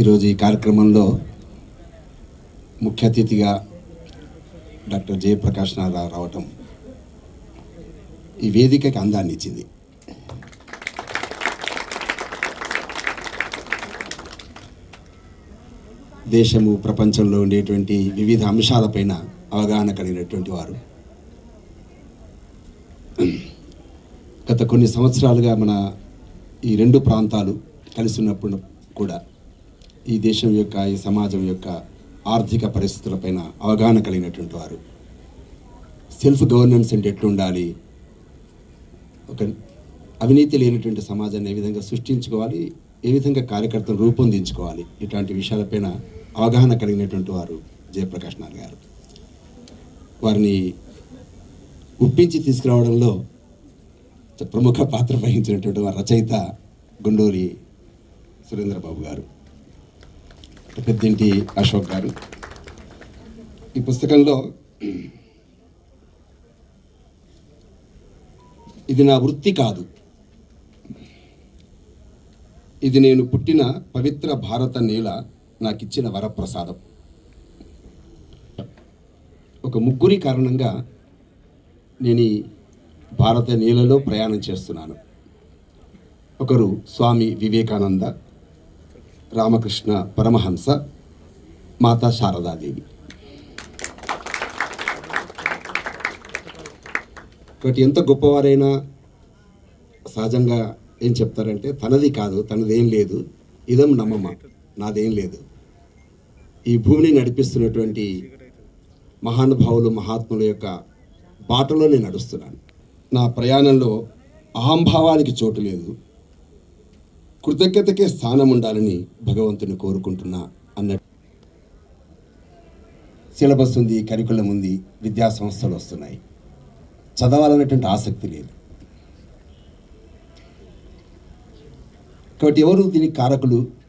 ఈరోజు ఈ కార్యక్రమంలో ముఖ్య అతిథిగా డాక్టర్ జయప్రకాష్ నారాయణ రావటం ఈ వేదికకి అందాన్ని ఇచ్చింది. దేశము ప్రపంచంలో ఉండేటువంటి వివిధ అంశాలపైన అవగాహన కలిగినటువంటి వారు. గత కొన్ని సంవత్సరాలుగా మన ఈ రెండు ప్రాంతాలు కలిసి ఉన్నప్పుడు కూడా ఈ దేశం యొక్క ఈ సమాజం యొక్క ఆర్థిక పరిస్థితులపైన అవగాహన కలిగినటువంటి వారు. సెల్ఫ్ గవర్నెన్స్ అంటే ఎట్లుండాలి? ఒక అవినీతి లేనటువంటి సమాజాన్ని ఏ విధంగా సృష్టించుకోవాలి? ఏ విధంగా కార్యకర్తలు రూపొందించుకోవాలి? ఇట్లాంటి విషయాలపైన అవగాహన కలిగినటువంటి వారు జయప్రకాష్ నారాయణ గారు. వారిని ఒప్పించి తీసుకురావడంలో ప్రముఖ పాత్ర వహించినటువంటి రచయిత గుండూరి సురేంద్రబాబు గారు. పెద్దింటి అశోక్ గారు. ఈ పుస్తకంలో ఇది నా వృత్తి కాదు. ఇది నేను పుట్టిన పవిత్ర భారత నేల నాకిచ్చిన వరప్రసాదం. ఒక ముగ్గురి కారణంగా నేను భారత నీళ్ళలో ప్రయాణం చేస్తున్నాను. ఒకరు స్వామి వివేకానంద రామకృష్ణ పరమహంస మాతా శారదాదేవి. కాబట్టి ఎంత గొప్పవారైనా సహజంగా ఏం చెప్తారంటే తనది కాదు తనదేం లేదు ఇదం నమ్మమ్మ నాదేం లేదు. ఈ భూమిని నడిపిస్తున్నటువంటి మహానుభావులు మహాత్ముల యొక్క బాటలో నేను నడుస్తున్నాను. నా ప్రయాణంలో అహంభావానికి చోటు లేదు. కృతజ్ఞతకే స్థానం ఉండాలని భగవంతుని కోరుకుంటున్నా అన్నట్టు. సిలబస్ ఉంది కరికులం ఉంది విద్యా సంస్థలు వస్తున్నాయి. చదవాలనేటువంటి ఆసక్తి లేదు. కాబట్టి ఎవరు దీనికి కారకులు?